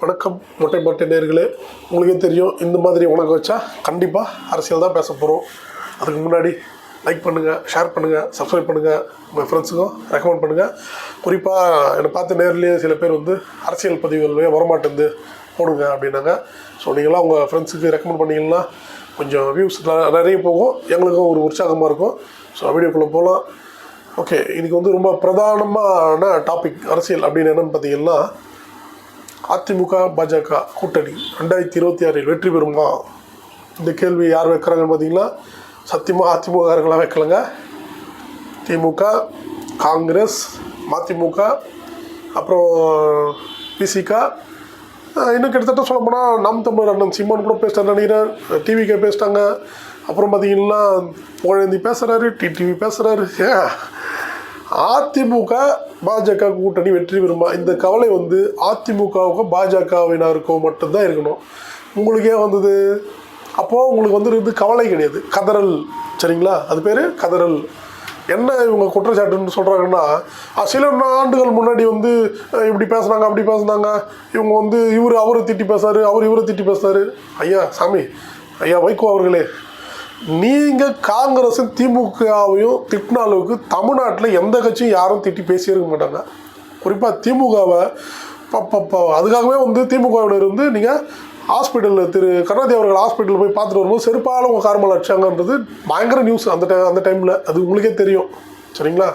வணக்கம் மொட்டை மொட்டை நேர்களே. உங்களுக்கே தெரியும் இந்த மாதிரி உனக்கு வச்சா கண்டிப்பாக அரசியல் தான் பேச போகிறோம் அதுக்கு முன்னாடி லைக் பண்ணுங்கள் ஷேர் பண்ணுங்கள் சப்ஸ்கிரைப் பண்ணுங்கள் உங்கள் ஃப்ரெண்ட்ஸுக்கும் ரெக்கமெண்ட் பண்ணுங்கள் குறிப்பாக என்னை பார்த்து நேர்லேயே சில பேர் வந்து அரசியல் பதிவுகள் வரமாட்டேந்து போடுங்க அப்படின்னாங்க. ஸோ நீங்களாம் உங்கள் ஃப்ரெண்ட்ஸுக்கு ரெக்கமெண்ட் பண்ணீங்கன்னா கொஞ்சம் வியூஸ் நிறைய போகும். எங்களுக்கும் ஒரு உற்சாகமாக இருக்கும். ஸோ வீடியோக்குள்ளே போகலாம் ஓகே இன்றைக்கி வந்து ரொம்ப பிரதானமான டாபிக் அரசியல் அப்படின்னு என்னன்னு பார்த்தீங்கன்னா அதிமுக பாஜக கூட்டணி ரெண்டாயிரத்தி இருபத்தி ஆறில் வெற்றி பெறுமா? இந்த கேள்வி யார் வைக்கிறாங்கன்னு பார்த்தீங்கன்னா சத்தியமாக அதிமுகர்களாக வைக்கலங்க? திமுக காங்கிரஸ் மதிமுக அப்புறம் பிசிக. இன்னும் கிட்டத்தட்ட சொல்ல போனால் நாம் தமிழர் அண்ணன் சிம்மன் கூட பேசிட்டார் நினைக்கிறேன். டிவிக்கே பேசிட்டாங்க. அப்புறம் பார்த்தீங்கன்னா புகழேந்தி பேசுகிறாரு டிடிவி பேசுகிறாரு ஏன் அதிமுக பாஜக கூட்டணி வெற்றி பெறுமா? இந்த கவலை வந்து அதிமுகவுக்கும் பாஜகவினருக்கும் மட்டும்தான் இருக்கணும். உங்களுக்கே வந்தது? அப்போது உங்களுக்கு வந்து இது கவலை கிடையாது. கதறல். சரிங்களா? அது பேர் கதறல். என்ன இவங்க குற்றச்சாட்டுன்னு சொல்கிறாங்கன்னா சில ஆண்டுகள் முன்னாடி வந்து இப்படி பேசுனாங்க அப்படி பேசுனாங்க. இவங்க வந்து இவர் அவரை திட்டி பேசுறாரு அவர் இவரை திட்டி பேசுறாரு. ஐயா சாமி. ஐயா வைகோ அவர்களே. நீங்கள் காங்கிரஸும் திமுகவையும் திட்டின அளவுக்கு தமிழ்நாட்டில் எந்த கட்சியும் யாரும் திட்டி பேசியிருக்க மாட்டாங்க. குறிப்பாக திமுகவை பப்ப அதுக்காகவே வந்து திமுகவில் இருந்து நீங்கள் ஹாஸ்பிட்டலில் திரு கருணாநிதி அவர்கள் ஹாஸ்பிட்டலில் போய் பார்த்துட்டு வரும்போது செருப்பால் உங்கள் கார்மல் அடிச்சாங்கன்றது பயங்கர நியூஸ் அந்த டைம் அந்த டைமில் அது உங்களுக்கே தெரியும். சரிங்களா?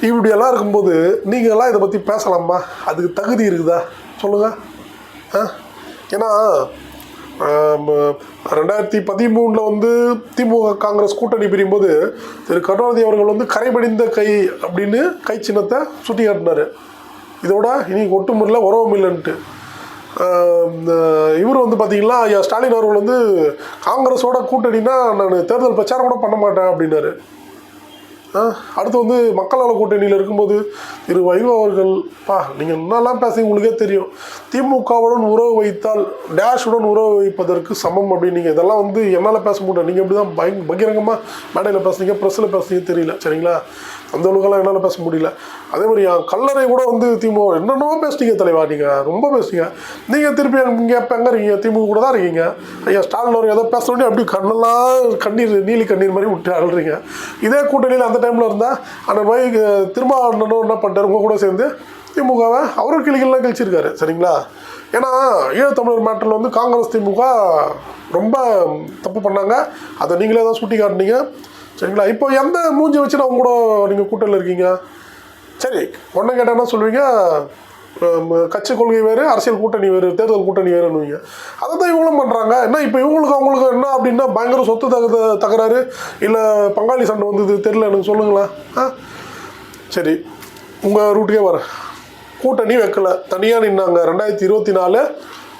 இப்படியெல்லாம் இருக்கும்போது நீங்கள்லாம் இதை பற்றி பேசலாமா? அதுக்கு தகுதி இருக்குதா? சொல்லுங்கள் ஆ? ஏன்னா ரெண்டாயிரத்தி பதிமூணில் வந்து திமுக காங்கிரஸ் கூட்டணி பிரியும்போது திரு கருணாநிதி அவர்கள் வந்து கரைபடிந்த கை அப்படின்னு கை சின்னத்தை சுட்டி காட்டினார் இதோட இனி ஒட்டுமுறையில் உறவும் இல்லைன்ட்டு. இவர் வந்து பார்த்தீங்கன்னா ஐயா ஸ்டாலின் அவர்கள் வந்து காங்கிரஸோட கூட்டணினா நான் தேர்தல் பிரச்சாரம் கூட பண்ண மாட்டேன் அப்படின்னாரு. அடுத்து வந்து மக்களால் கூட்டணியில் இருக்கும்போது திரு வைகோ அவர்கள் பா நீங்கள் என்னெல்லாம் பேசுங்க உங்களுக்கே தெரியும். திமுகவுடன் உறவு வைத்தால் டேஷுடன் உறவு வைப்பதற்கு சமம் அப்படின்னு நீங்கள் இதெல்லாம் வந்து என்னால் பேச முடியும் நீங்கள் இப்படி தான் பகிரங்கமாக மேடையில் பேசுனீங்க ப்ரெஸ்ஸில் பேசுனீங்க தெரியல. சரிங்களா? அந்த அளவுக்குலாம் என்னால் பேச முடியல. அதே மாதிரி என் கல்லறை கூட வந்து திமுக என்னென்னவோ பேசுனீங்க தலைவா நீங்கள் ரொம்ப பேசுனீங்க. நீங்கள் திருப்பி இங்கே எப்போ எங்கே இருக்கீங்க திமுக கூட தான் இருக்கீங்க. ஐயா ஸ்டாலின் அவர் ஏதோ பேசணுன்னே அப்படி கண்ணெல்லாம் கண்ணீர் நீலி கண்ணீர் மாதிரி விட்டு அழுறீங்க இதே கூட்டணியில் அந்த டைமில் இருந்தால் அந்த மாதிரி திரும்ப அண்ணனும் என்ன பண்ணிட்டாரு உங்கள் கூட சேர்ந்து திமுகவை அவரும் கிளிகள்லாம் கழிச்சிருக்காரு. சரிங்களா? ஏன்னா ஈழத்தமிழர் மேட்டரில் வந்து காங்கிரஸ் திமுக ரொம்ப தப்பு பண்ணாங்க. அதை நீங்களே தான் சுட்டி காட்டினீங்க சரிங்களா? இப்போ எந்த மூஞ்சி வச்சு அவங்க கூட நீங்கள் கூட்டத்தில் இருக்கீங்க? சரி ஒன்றும் கேட்டால் என்ன சொல்லுவீங்க? கட்சி கொள்கை வேறு அரசியல் கூட்டணி வேறு தேர்தல் கூட்டணி வேறுன்னுவீங்க. அதை தான் இவங்களும் பண்ணுறாங்க என்ன இப்போ இவங்களுக்கு அவங்களுக்கு என்ன அப்படின்னா பயங்கர சொத்து தக தகராறு? இல்லை பங்காளி சண்டை வந்தது தெரில எனக்கு சொல்லுங்களேன். ஆ? சரி உங்கள் ரூட்டுக்கே வரேன். கூட்டணி வைக்கல. தனியாக நின்னாங்க. ரெண்டாயிரத்தி இருபத்தி நாலு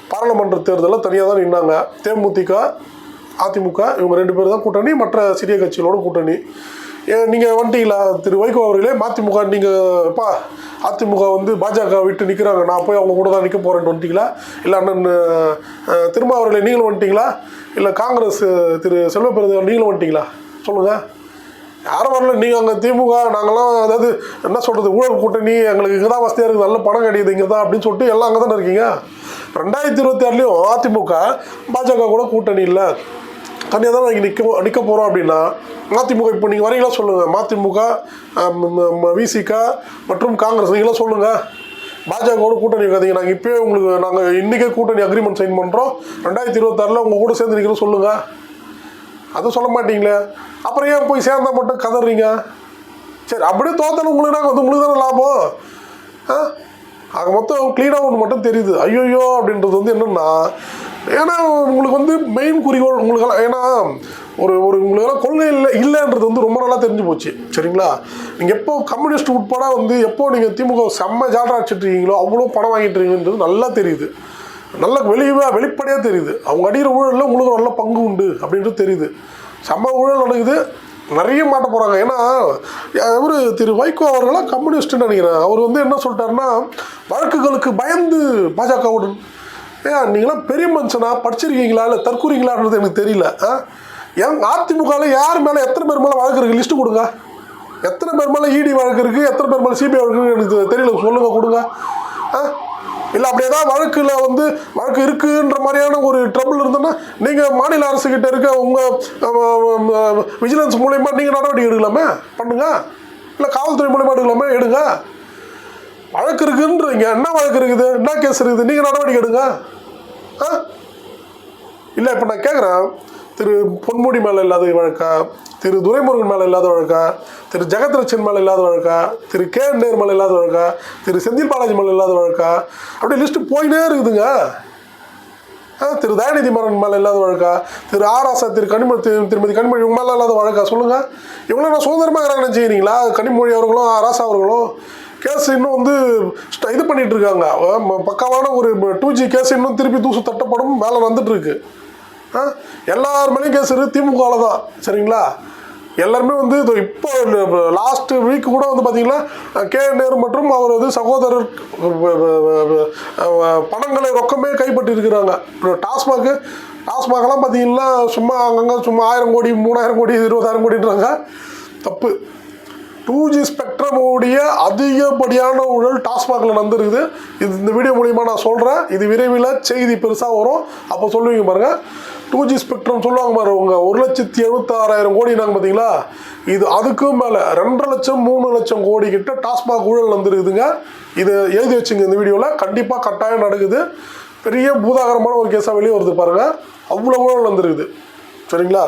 பாராளுமன்ற தேர்தலில் தனியாக தான் நின்னாங்க. தேமுதிக அதிமுக இவங்க ரெண்டு பேர் தான் கூட்டணி மற்ற சிறிய கட்சிகளோட கூட்டணி. நீங்கள் வந்துட்டீங்களா? திரு வைகோ அவர்களே மதிமுக நீங்கள் பா அதிமுக வந்து பாஜக விட்டு நிற்கிறாங்க நான் போய் அவங்க கூட தான் நிற்க போகிறேன்னு வந்துட்டீங்களா? இல்லை அண்ணன் திரும்ப அவர்களே நீங்களும் வந்துட்டீங்களா? இல்லை காங்கிரஸ் திரு செல்வப்பிரதமர் நீங்களும் வந்துட்டீங்களா? சொல்லுங்கள் யாரும் வரல. நீங்கள் அங்கே திமுக நாங்களாம் அதாவது என்ன சொல்கிறது ஊழல் கூட்டணி எங்களுக்கு இங்கே தான் வசதியாக இருக்குது. நல்ல பணம் கிடையாது இங்கே தான் அப்படின்னு சொல்லிட்டு எல்லாம் அங்கே தானே இருக்கீங்க? ரெண்டாயிரத்தி இருபத்தி ஆறுலேயும் அதிமுக பாஜக கூட கூட்டணி இல்லை. தனியாக தான் இங்கே நிற்க நிற்க போகிறோம் அப்படின்னா மதிமுக இப்போ நீங்கள் வரீங்களா சொல்லுங்கள் மதிமுக விசிக மற்றும் காங்கிரஸ் நீங்களாம் சொல்லுங்கள் பாஜகவோட கூட்டணி வைக்காதீங்க. நாங்கள் இப்போயே உங்களுக்கு நாங்கள் இன்றைக்கே கூட்டணி அக்ரிமெண்ட் சைன் பண்ணுறோம் ரெண்டாயிரத்தி இருபத்தாறில் உங்கள் கூட சேர்ந்து நிற்கிறோம் சொல்லுங்கள் அதுவும் சொல்ல மாட்டீங்களே. அப்புறம் ஏன் போய் சேர்ந்தா மட்டும் கதறீங்க? சரி அப்படியே தோத்தாலும் உங்களுக்கு நாங்கள் வந்து உங்களுக்கு தானே லாபம்? ஆ? ஆக மொத்தம் க்ளீனாக ஒன்று மட்டும் தெரியுது. ஐயோயோ அப்படின்றது வந்து என்னென்னா ஏன்னா உங்களுக்கு வந்து மெயின் குறிக்கோள் உங்களுக்கு ஏன்னா ஒரு ஒரு உங்களுக்கெல்லாம் கொள்கை இல்லை இல்லைன்றது வந்து ரொம்ப நல்லா தெரிஞ்சு போச்சு சரிங்களா? நீங்கள் எப்போ கம்யூனிஸ்ட் உட்பட வந்து எப்போ நீங்கள் திமுக செம்ம ஜாலரா அடிச்சிட்டிருக்கீங்களோ அவ்வளோ பணம் வாங்கிட்டு இருக்கீங்கன்றது நல்லா தெரியுது. நல்ல வெளியே வெளிப்படையாக தெரியுது. அவங்க அடிக்கிற ஊழலில் உங்களுக்கு நல்ல பங்கு உண்டு அப்படின்றது தெரியுது. செம்ம ஊழல் நடக்குது. நிறைய மாட்ட போகிறாங்க ஏன்னா அவர் திரு வைகோ அவர்களாம் கம்யூனிஸ்ட்னு நினைக்கிறேன். அவர் வந்து என்ன சொல்லிட்டாருன்னா வழக்குகளுக்கு பயந்து பாஜகவுடன் ஏன் நீங்களாம் பெரிய மனுஷனா? படிச்சிருக்கீங்களா? இல்லை தற்கூறீங்களான்றது எனக்கு தெரியல. ஆ? அதிமுகவில் யார் மேலே எத்தனை பேர் மேலே வழக்கு இருக்குது லிஸ்ட்டு கொடுங்க. எத்தனை பேர் மேலே இடி வழக்கு இருக்குது எத்தனை பேர் மேலே சிபிஐ வழக்கு எனக்கு தெரியல. சொல்லுங்கள் கொடுங்க. ஆ? இல்லை அப்படி ஏதாவது வழக்கில் வந்து வழக்கு இருக்குன்ற மாதிரியான ஒரு ட்ரபிள் இருந்ததுன்னா நீங்கள் மாநில அரசுக்கிட்ட இருக்க உங்கள் விஜிலன்ஸ் மூலயமா நீங்கள் நடவடிக்கை எடுக்கலாமே? பண்ணுங்க. இல்லை காவல்துறை மூலயமா எடுக்கலாமே? எடுங்க. வழக்கு இருக்குன்றீங்க. என்ன வழக்கு இருக்குது? என்ன கேஸ் இருக்குது? நீங்கள் நடவடிக்கை எடுங்க. ஆ? இல்லை இப்போ நான் கேட்குறேன் திரு பொன்முடி மேலே இல்லாத வழக்கா? திரு துரைமுருகன் மேலே இல்லாத வழக்கா? திரு ஜெகத்ரட்சன் மேலே இல்லாத வழக்கா? திரு கே என் நேர் மேலே இல்லாத வழக்கா? திரு செந்தில் பாலாஜி மேலே இல்லாத வழக்கா? அப்படியே லிஸ்ட்டு போயினே இருக்குதுங்க. ஆ, திரு தயாநிதி மரன் மேலே இல்லாத வழக்கா? திரு ஆராசா திரு கனிமொழி திரு- திருமதி கனிமொழி இவங்க மேலே இல்லாத வழக்கா? சொல்லுங்கள் இவங்களாம் நான் சுதந்திரமாக இருக்கிறாங்கன்னு செய்கிறீங்களா கனிமொழி அவர்களும் ஆராசா அவர்களும்? கேஸ் இன்னும் வந்து ஸ்ட- இது பண்ணிட்டு இருக்காங்க பக்காவான ஒரு டூ ஜி கேஸ் இன்னும் திருப்பி தூசு தட்டப்படும் வேலை வந்துட்டு இருக்கு ஆ எல்லார் மேலேயும் கேஸ் இருக்கு திமுகவில் தான் சரிங்களா? எல்லாருமே வந்து இது இப்போ லாஸ்ட் வீக் கூட வந்து பார்த்தீங்கன்னா கே நேரு மற்றும் அவரது சகோதரர் பணங்களை ரொக்கமே கைப்பற்றிருக்கிறாங்க டாஸ்மாக் டாஸ்மாகலாம் பார்த்தீங்கன்னா சும்மா அங்கங்கே சும்மா ஆயிரம் கோடி மூணாயிரம் கோடி இருபதாயிரம் கோடின்றாங்க. தப்பு. டூ ஜி ஸ்பெக்ட்ரமோடைய அதிகப்படியான ஊழல் டாஸ்மாகில் நடந்திருக்குது. இது இந்த வீடியோ மூலிமா நான் சொல்கிறேன் இது விரைவில் செய்தி பெருசாக வரும். அப்போ சொல்லுவீங்க பாருங்கள் டூ ஜி ஸ்பெக்ட்ரம் சொல்லுவாங்க பாரு உங்கள் ஒரு லட்சத்தி எழுபத்தாறாயிரம் கோடி நாங்கள் பார்த்தீங்களா இது அதுக்கும் மேலே ரெண்டரை லட்சம் மூணு லட்சம் கோடி கிட்ட டாஸ்மாக் ஊழல் வந்துருக்குதுங்க இதை எழுதி வச்சுங்க இந்த வீடியோவில் கண்டிப்பாக கட்டாயம் நடக்குது. பெரிய பூதாகரமான ஒரு கேஸாக வெளியே வருது பாருங்கள் அவ்வளோ ஊழல் வந்துருக்குது சரிங்களா?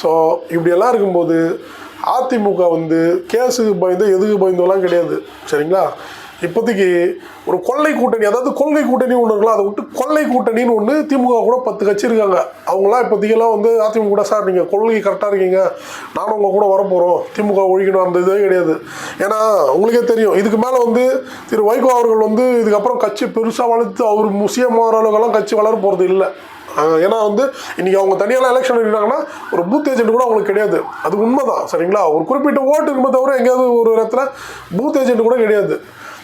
ஸோ இப்படியெல்லாம் இருக்கும்போது அதிமுக வந்து கேஸுக்கு பயந்து எதுக்கு பயந்தோலாம் கிடையாது. சரிங்களா? இப்போதைக்கு ஒரு கொள்ளை கூட்டணி அதாவது கொள்கை கூட்டணி ஒன்று இருக்கலாம் அதை விட்டு கொள்ளை கூட்டணின்னு ஒன்று திமுக கூட பத்து கட்சி இருக்காங்க. அவங்களாம் இப்போதைக்கெல்லாம் வந்து அதிமுக கூட சார் நீங்கள் கொள்கை கரெக்டாக இருக்கீங்க. நானும் உங்கள் கூட வரப்போகிறோம் திமுக ஒழிக்கணும் அந்த இதே கிடையாது. ஏன்னா உங்களுக்கே தெரியும் இதுக்கு மேலே வந்து திரு வைகோ அவர்கள் வந்து இதுக்கப்புறம் கட்சி பெருசாக வளர்த்து அவர் முசியம் அளவுக்கெல்லாம் கட்சி வளர போகிறது இல்லை. ஏன்னா வந்து இன்னைக்கு அவங்க தனியாலாம் எலெக்ஷன் எடுக்கிறாங்கன்னா ஒரு பூத் ஏஜென்ட் கூட அவங்களுக்கு கிடையாது. அது உண்மைதான் சரிங்களா? ஒரு குறிப்பிட்ட ஓட்டு இருக்குமே தவிர எங்கேயாவது ஒரு இடத்துல பூத் ஏஜென்ட் கூட கிடையாது.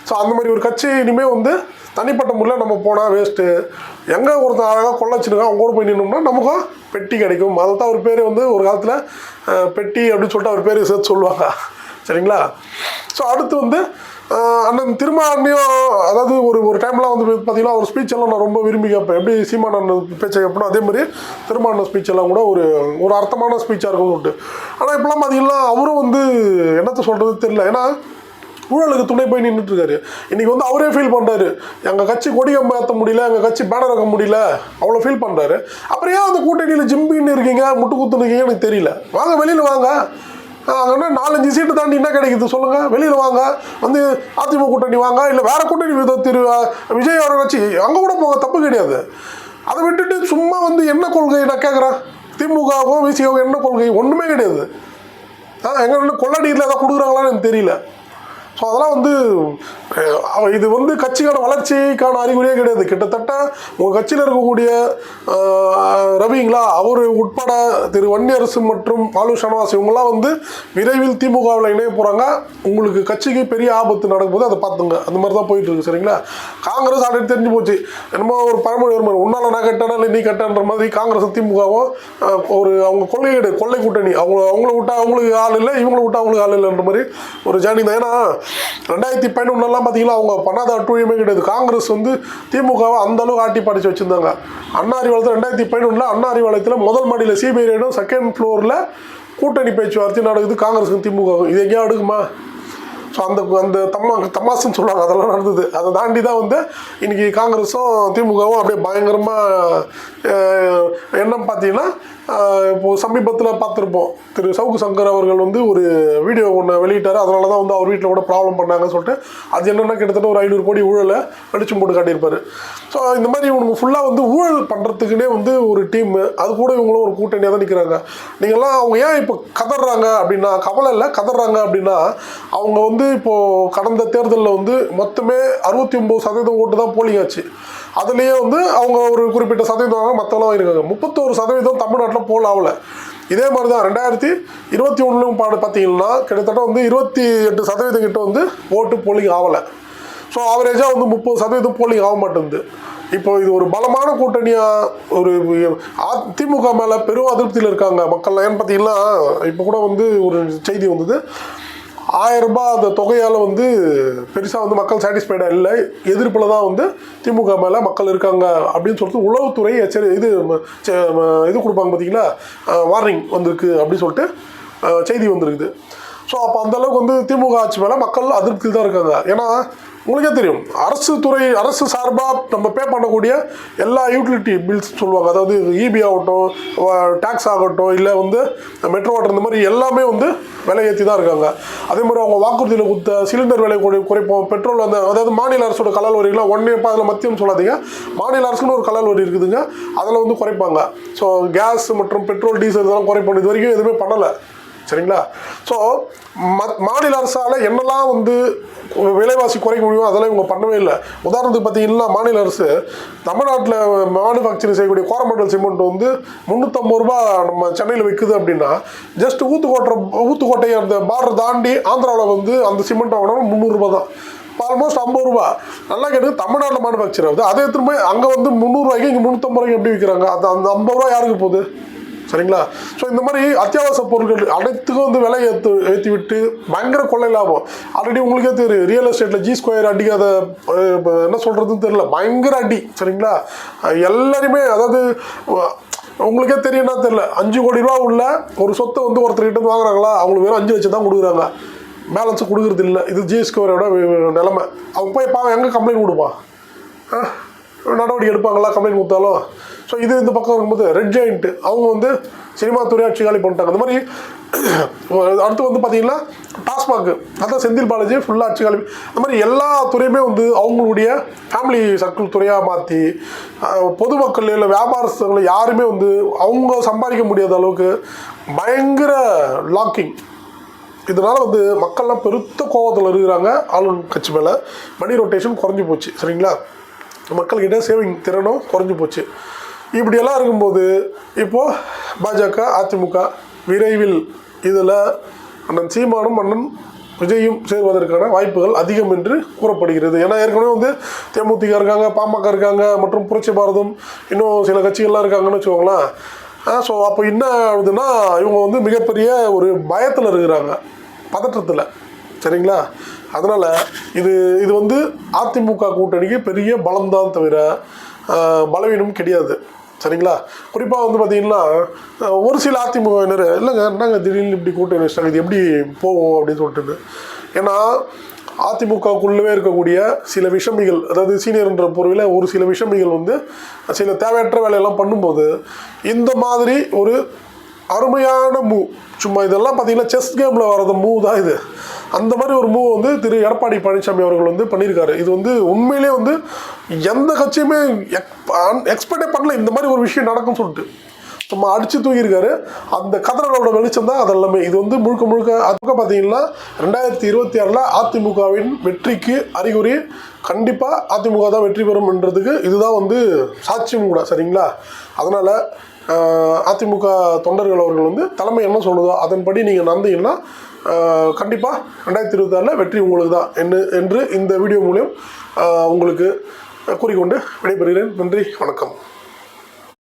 ஸோ அந்த மாதிரி ஒரு கட்சி இனிமேல் வந்து தனிப்பட்ட முறையில் நம்ம போனால் வேஸ்ட்டு எங்கே ஒருத்தன் அழகாக கொள்ளச்சிருக்கோம் அவங்க கூட போய் நின்னோம்னா நமக்கும் பெட்டி கிடைக்கும். அதை தான் அவர் பேர் வந்து ஒரு காலத்தில் பெட்டி அப்படின்னு சொல்லிட்டு அவர் பேர் சேர்த்து சொல்லுவாங்க. சரிங்களா? ஸோ அடுத்து வந்து அண்ணன் திருமாவளையும் அதாவது ஒரு ஒரு டைம்லாம் வந்து பார்த்தீங்கன்னா ஒரு ஸ்பீச் எல்லாம் நான் ரொம்ப விரும்பி கேட்பேன். எப்படி சீமான் அண்ணன் பேச்சை கேட்பேன் அதே மாதிரி திருமாவளவன் ஸ்பீச் எல்லாம் கூட ஒரு ஒரு அர்த்தமான ஸ்பீச்சாக இருக்கும் சொல்லிட்டு ஆனால் இப்போலாம் பார்த்தீங்கன்னா அவரும் வந்து என்னத்தை சொல்கிறது தெரியல. ஏன்னா ஊழலுக்கு துணை போய் நின்றுட்டுருக்காரு இன்றைக்கி வந்து அவரே ஃபீல் பண்ணுறாரு எங்கள் கட்சி கொடி கம்பம் ஏற்ற முடியல எங்கள் கட்சி பேனர் வைக்க முடியல அவ்வளோ ஃபீல் பண்ணுறாரு அப்புறம் ஏன் அந்த கூட்டணியில் ஜிம்பின்னு இருக்கீங்க முட்டு குத்துன்னு இருக்கீங்க எனக்கு தெரியல. வாங்க வெளியில் வாங்க. அங்கே நாலஞ்சு சீட்டு தாண்டி என்ன கிடைக்குது சொல்லுங்கள் வெளியில் வாங்க. வந்து அதிமுக கூட்டணி வாங்க. இல்லை வேறு கூட்டணி திரு விஜய் அவரை வச்சு அங்கே கூட போங்க. தப்பு கிடையாது. அதை விட்டுட்டு சும்மா வந்து என்ன கொள்கை நான் கேட்குறேன் திமுகவும் விசிகவும் என்ன கொள்கை? ஒன்றுமே கிடையாது. ஆ எங்கே கொள்ளடியில் ஏதாவது கொடுக்குறாங்களான்னு எனக்கு தெரியல. ஸோ அதெல்லாம் வந்து இது வந்து கட்சிக்கான வளர்ச்சிக்கான அறிகுறியே கிடையாது. கிட்டத்தட்ட உங்கள் கட்சியில் இருக்கக்கூடிய ரவிங்களா அவர் உட்பட திரு வன்னியரசு மற்றும் பாலு ஷனவாஸ் இவங்கெல்லாம் வந்து விரைவில் திமுகவில் இணைய போகிறாங்க உங்களுக்கு கட்சிக்கு பெரிய ஆபத்து நடக்கும்போது அதை பார்த்துங்க. அந்த மாதிரி தான் போயிட்டு இருக்கு சரிங்களா? காங்கிரஸ் ஆல்ரெடி தெரிஞ்சு போச்சு. என்னமோ ஒரு பழமொழி ஒரு மாதிரி உன்னால நான் கட்டேனா இல்லை நீ கட்டன்ற மாதிரி காங்கிரஸ் திமுகவும் ஒரு அவங்க கொள்கை கிடையாது. கொள்ளை கூட்டணி. அவங்க அவங்கள விட்டா அவங்களுக்கு ஆள் இல்லை இவங்களை விட்டா அவங்களுக்கு ஆள் இல்லைன்ற மாதிரி ஒரு ஜானி தான். ஏன்னா ரெண்டாயிரத்தி பதினொன்றுலாம் பார்த்தீங்கன்னா அவங்க பண்ணாத அட்டுழியமே கிடையாது. காங்கிரஸ் வந்து திமுகவை அந்த அளவுக்கு ஆட்டி படித்து வச்சிருந்தாங்க. அண்ணா அறிவாலயத்தில் ரெண்டாயிரத்தி பதினொன்றில் அண்ணா அறிவாலயத்தில் முதல் மாடியில் சிபிஐ ரைடும் செகண்ட் ஃப்ளோரில் கூட்டணி பேச்சுவார்த்தை நடக்குது காங்கிரஸுக்கும் திமுகவும் இது எங்கேயா அடுக்குமா ஸோ அந்த அந்த தம்மா தமாசுன்னு சொல்லுவாங்க அதெல்லாம் நடந்தது. அதை தாண்டி தான் வந்து இன்றைக்கி காங்கிரஸும் திமுகவும் அப்படியே பயங்கரமாக என்ன பார்த்தீங்கன்னா இப்போது சமீபத்தில் பார்த்துருப்போம். திரு சவுக்கு சங்கர் அவர்கள் வந்து ஒரு வீடியோ ஒன்று வெளியிட்டார். அதனால தான் வந்து அவர் வீட்டில் கூட ப்ராப்ளம் பண்ணாங்கன்னு சொல்லிட்டு அது என்னென்னா கிட்டத்தட்ட ஒரு ஐநூறு கோடி ஊழலை அடிச்சு போட்டு காட்டியிருப்பார். ஸோ இந்த மாதிரி இவனுக்கு ஃபுல்லாக வந்து ஊழல் பண்ணுறதுக்குனே வந்து ஒரு டீம் அது கூட இவங்களும் ஒரு கூட்டணியாக தான் நிற்கிறாங்க நீங்கள்லாம் அவங்க ஏன் இப்போ கதறாங்க அப்படின்னா கவலை இல்லை. கதறாங்க அப்படின்னா அவங்க வந்து இப்போது கடந்த தேர்தலில் வந்து மொத்தமே அறுபத்தி ஒம்பது சதவீதம் ஓட்டு தான் போலிங் ஆச்சு. அதுலேயே வந்து அவங்க ஒரு குறிப்பிட்ட சதவீதம் வாங்க மற்றவங்களாம் இருக்காங்க. முப்பத்தோரு சதவீதம் தமிழ்நாட்டில் போல் ஆகல. இதே மாதிரி தான் ரெண்டாயிரத்தி இருபத்தி ஒன்றுலையும் பாடு பார்த்தீங்கன்னா கிட்டத்தட்ட வந்து இருபத்தி எட்டு சதவீதம் கிட்ட வந்து ஓட்டு போலிங் ஆகலை. ஸோ ஆவரேஜாக வந்து முப்பது சதவீதம் போலிங் ஆக மாட்டேங்குது. இப்போ இது ஒரு பலமான கூட்டணியாக ஒரு அதிமுக மேலே பெரும் அதிருப்தியில் இருக்காங்க மக்கள் ஏன்னு பார்த்தீங்கன்னா இப்போ கூட வந்து ஒரு செய்தி வந்தது. ஆயிரம் ரூபாய் அந்த தொகையால் வந்து பெருசாக வந்து மக்கள் சாட்டிஸ்ஃபைடாக இல்லை. எதிர்ப்பில் தான் வந்து திமுக மேலே மக்கள் இருக்காங்க அப்படின்னு சொல்லிட்டு உளவுத்துறை எச்சரி இது செ- இது கொடுப்பாங்க பார்த்தீங்களா வார்னிங் வந்திருக்கு அப்படின்னு சொல்லிட்டு செய்தி வந்திருக்குது. ஸோ அப்போ அந்தளவுக்கு வந்து திமுக ஆட்சி மேலே மக்கள் அதிருப்தியில் தான் இருக்காங்க. ஏன்னா உங்களுக்கே தெரியும். அரசு துறை அரசு சார்பாக நம்ம பே பண்ணக்கூடிய எல்லா யூட்டிலிட்டி பில்ஸ் சொல்லுவாங்க. அதாவது இபி ஆகட்டும் டேக்ஸ் ஆகட்டும் இல்லை வந்து மெட்ரோ வாட்டர் இந்த மாதிரி எல்லாமே வந்து விலை ஏற்றி தான் இருக்காங்க. அதே மாதிரி அவங்க வாக்குறுதியில் கொடுத்த சிலிண்டர் விலை குறை குறைப்போம். பெட்ரோல் அந்த அதாவது மாநில அரசோட கலால் வரிகளாம் ஒன்றே இப்போ அதில் மத்தியம் சொல்லாதீங்க. மாநில அரசுன்னு ஒரு கலால் வரி இருக்குதுங்க. அதில் வந்து குறைப்பாங்க. ஸோ கேஸ் மற்றும் பெட்ரோல் டீசல் இதெல்லாம் குறைப்போம். இது வரைக்கும் எதுவுமே பண்ணலை. சரிங்களா? ஸோ மாநில அரசால் என்னெல்லாம் வந்து விலைவாசி குறைக்க முடியும் அதெல்லாம் இவங்க பண்ணவே இல்லை. உதாரணத்துக்கு பார்த்தீங்கன்னா மாநில அரசு தமிழ்நாட்டில் மேனுஃபேக்சரிங் செய்யக்கூடிய கோரமண்டல் சிமெண்ட் வந்து முந்நூற்றம்பது ரூபா நம்ம சென்னையில் விற்குது அப்படின்னா ஜஸ்ட் ஊத்துக்கோட்டை ஊத்துக்கோட்டை அந்த பார்டர் தாண்டி ஆந்திராவில் வந்து அந்த சிமெண்ட் வாங்கினாலும் முந்நூறுரூபா தான். ஆல்மோஸ்ட் ஐம்பது ரூபா. நல்லா கேட்டு தமிழ்நாட்டில் மேனுஃபேக்சர் ஆகுது. அதே திரும்ப அங்கே வந்து முந்நூறுரூவாய்க்கு இங்கே முந்நூற்றம்பது ரூபாய்க்கு எப்படி விற்கிறாங்க அது அந்த ஐம்பது ரூபா யாருக்கு போகுது? சரிங்களா? ஸோ இந்த மாதிரி அத்தியாவசிய பொருட்கள் அனைத்துக்கும் வந்து விலை ஏற்று ஏற்றி விட்டு பயங்கர கொள்ளை லாபம். ஆல்ரெடி உங்களுக்கே தெரியும் ரியல் எஸ்டேட்டில் ஜி ஸ்கொயர் அடிக்காத அதை என்ன சொல்கிறதுன்னு தெரியல. பயங்கர அடி சரிங்களா? எல்லாருமே அதாவது உங்களுக்கே தெரியும்னா தெரில அஞ்சு கோடி ரூபா உள்ள ஒரு சொத்தை வந்து ஒருத்தர்கிட்ட வாங்குறாங்களா? அவங்களுக்கு வெறும் அஞ்சு லட்சம் தான் கொடுக்குறாங்க. பேலன்ஸ் கொடுக்குறது இல்லை. இது ஜி நிலமை நிலைமை. அவங்க போய் பாவம் எங்கே கம்ப்ளைண்ட் கொடுப்பான் ஆ, நடவடிக்கை எடுப்பாங்களா? கம்ப்ளைண்ட் கொடுத்தாலும்? ஸோ இது இந்த பக்கம் இருக்கும்போது ரெட் ஜெயிண்ட் அவங்க வந்து சினிமா துறை ஆட்சி காலி பண்ணிட்டாங்க. அந்த மாதிரி அடுத்து வந்து பார்த்தீங்கன்னா டாஸ்மாக் அதான் செந்தில் பாலாஜி ஃபுல்லாக ஆட்சி காலி அந்த மாதிரி எல்லா துறையுமே வந்து அவங்களுடைய ஃபேமிலி சர்க்கிள் துறையாக மாற்றி பொதுமக்கள் இல்லை வியாபாரஸ்தர்கள் யாருமே வந்து அவங்க சம்பாதிக்க முடியாத அளவுக்கு பயங்கர லாக்கிங் இதனால் வந்து மக்கள்லாம் பெருத்த கோபத்தில் இருக்கிறாங்க. ஆளும் கட்சி மேலே மணி ரொட்டேஷன் குறைஞ்சி போச்சு. சரிங்களா? மக்கள்கிட்ட சேவிங் திறனும் குறைஞ்சி போச்சு. இப்படியெல்லாம் இருக்கும்போது இப்போது பாஜக அதிமுக விரைவில் இதில் அண்ணன் சீமானும் அண்ணன் விஜயும் சேர்வதற்கான வாய்ப்புகள் அதிகம் என்று கூறப்படுகிறது. ஏன்னா ஏற்கனவே வந்து தேமுதிக இருக்காங்க பாமக இருக்காங்க மற்றும் புரட்சி பாரதம் இன்னும் சில கட்சிகள்லாம் இருக்காங்கன்னு வச்சுக்கோங்களேன். ஸோ அப்போ என்ன ஆகுதுன்னா இவங்க வந்து மிகப்பெரிய ஒரு பயத்தில் இருக்கிறாங்க பதற்றத்தில். சரிங்களா? அதனால் இது இது வந்து அதிமுக கூட்டணிக்கு பெரிய பலம்தான் தவிர பலவீனம் கிடையாது. சரிங்களா? குறிப்பாக வந்து பார்த்தீங்கன்னா ஒரு சில அதிமுகவினர் இல்லைங்க என்னங்க திடீர்னு இப்படி கூட்டணி வச்சிட்டாங்க இது எப்படி போவோம் அப்படின்னு சொல்லிட்டு ஏன்னா அதிமுகக்குள்ளவே இருக்கக்கூடிய சில விஷமிகள் அதாவது சீனியர்ன்ற பொருளில் ஒரு சில விஷமிகள் வந்து சில தேவையற்ற வேலையெல்லாம் பண்ணும்போது இந்த மாதிரி ஒரு அருமையான மூவ் சும்மா இதெல்லாம் பார்த்தீங்கன்னா செஸ் கேமில் வர்றது மூவ் தான் இது. அந்த மாதிரி ஒரு மூவ் வந்து திரு எடப்பாடி பழனிசாமி அவர்கள் வந்து பண்ணியிருக்காரு. இது வந்து உண்மையிலே வந்து எந்த கட்சியுமே எக்ஸ்பெக்டே பண்ணல. இந்த மாதிரி ஒரு விஷயம் நடக்கும்னு சொல்லிட்டு. சும்மா அடித்து தூக்கியிருக்காரு. அந்த கதறலோட வெளிச்சம் தான் அது எல்லாமே இது வந்து முழுக்க முழுக்க அதுக்கு பார்த்தீங்கன்னா ரெண்டாயிரத்தி இருபத்தி ஆறில் அதிமுகவின் வெற்றிக்கு அறிகுறி கண்டிப்பாக அதிமுக தான் வெற்றி பெறும்ன்றதுக்கு இதுதான் வந்து சாட்சியம் கூட சரிங்களா? அதனால் அதிமுக தொண்டர்கள் அவர்கள் வந்து தலைமை என்ன சொல்லுதோ அதன்படி நீங்கள் நடந்தீங்கன்னா கண்டிப்பாக ரெண்டாயிரத்தி இருபத்தாறில் வெற்றி உங்களுக்கு தான் என்று என்று இந்த வீடியோ மூலியம் உங்களுக்கு கூறிக்கொண்டு விடைபெறுகிறேன். நன்றி வணக்கம்.